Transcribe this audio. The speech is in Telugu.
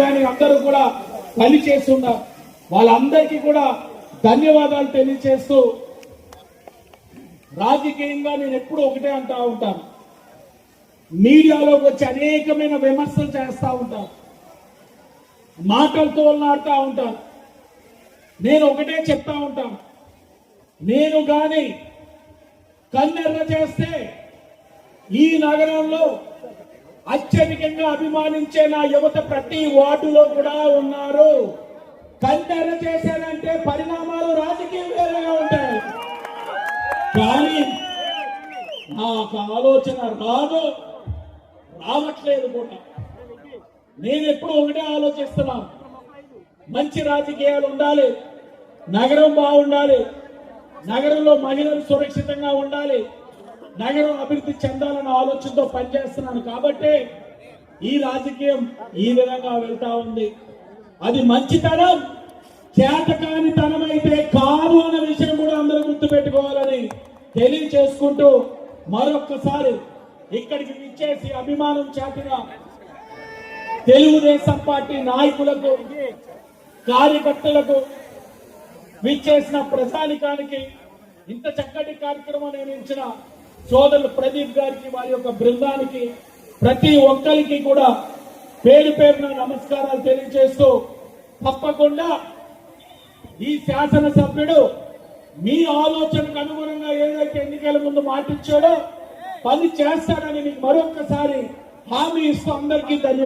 కానీ అందరూ కూడా పనిచేసి ఉన్నారు వాళ్ళందరికీ కూడా ధన్యవాదాలు తెలియజేస్తూ రాజకీయంగా నేను ఎప్పుడు ఒకటే అంటా ఉంటాను. మీడియాలోకి వచ్చి అనేకమైన విమర్శలు చేస్తూ ఉంటాను. మాటలతో ఆడుతూ ఉంటాను. నేను ఒకటే చెప్తా ఉంటాను. నేను కానీ కన్నెర్ర చేస్తే ఈ నగరంలో అత్యధికంగా అభిమానించే నా యువత ప్రతి వార్డులో కూడా ఉన్నారు. కంటెర చేశానంటే పరిణామాలు రాజకీయం వేరేగా ఉంటాయి. కానీ నాకు ఆలోచన రాదు. రావట్లేదు కూడా. నేను ఎప్పుడు ఒకటే ఆలోచిస్తున్నాను మంచి రాజకీయాలు ఉండాలి. నగరం బాగుండాలి. నగరంలో మహిళలు సురక్షితంగా ఉండాలి. నగరం అభివృద్ధి చెందాలన్న ఆలోచనతో పనిచేస్తున్నాను కాబట్టి ఈ రాజకీయం ఈ విధంగా వెళ్తా ఉంది. అది మంచితనం చేతకానితనం అయితే కాదు అనే విషయం కూడా అందరూ గుర్తుపెట్టుకోవాలని తెలియచేసుకుంటూ మరొక్కసారి ఇక్కడికి విచ్చేసి అభిమానం చాటిన తెలుగుదేశం పార్టీ నాయకులకు కార్యకర్తలకు విచ్చేసిన ప్రజానికానికి ఇంత చక్కటి కార్యక్రమం నిర్మించిన సోదరులు ప్రదీప్ గారికి వారి యొక్క బృందానికి ప్రతి ఒక్కరికి కూడా పేరు పేరున నమస్కారాలు తెలియజేస్తూ తప్పకుండా ఈ శాసనసభ్యుడు మీ ఆలోచనకు అనుగుణంగా ఏదైతే ఎన్నికల ముందు మాటిచ్చాడో పని చేస్తాడని మీకు మరొక్కసారి హామీ ఇస్తూ అందరికీ ధన్యవాదాలు.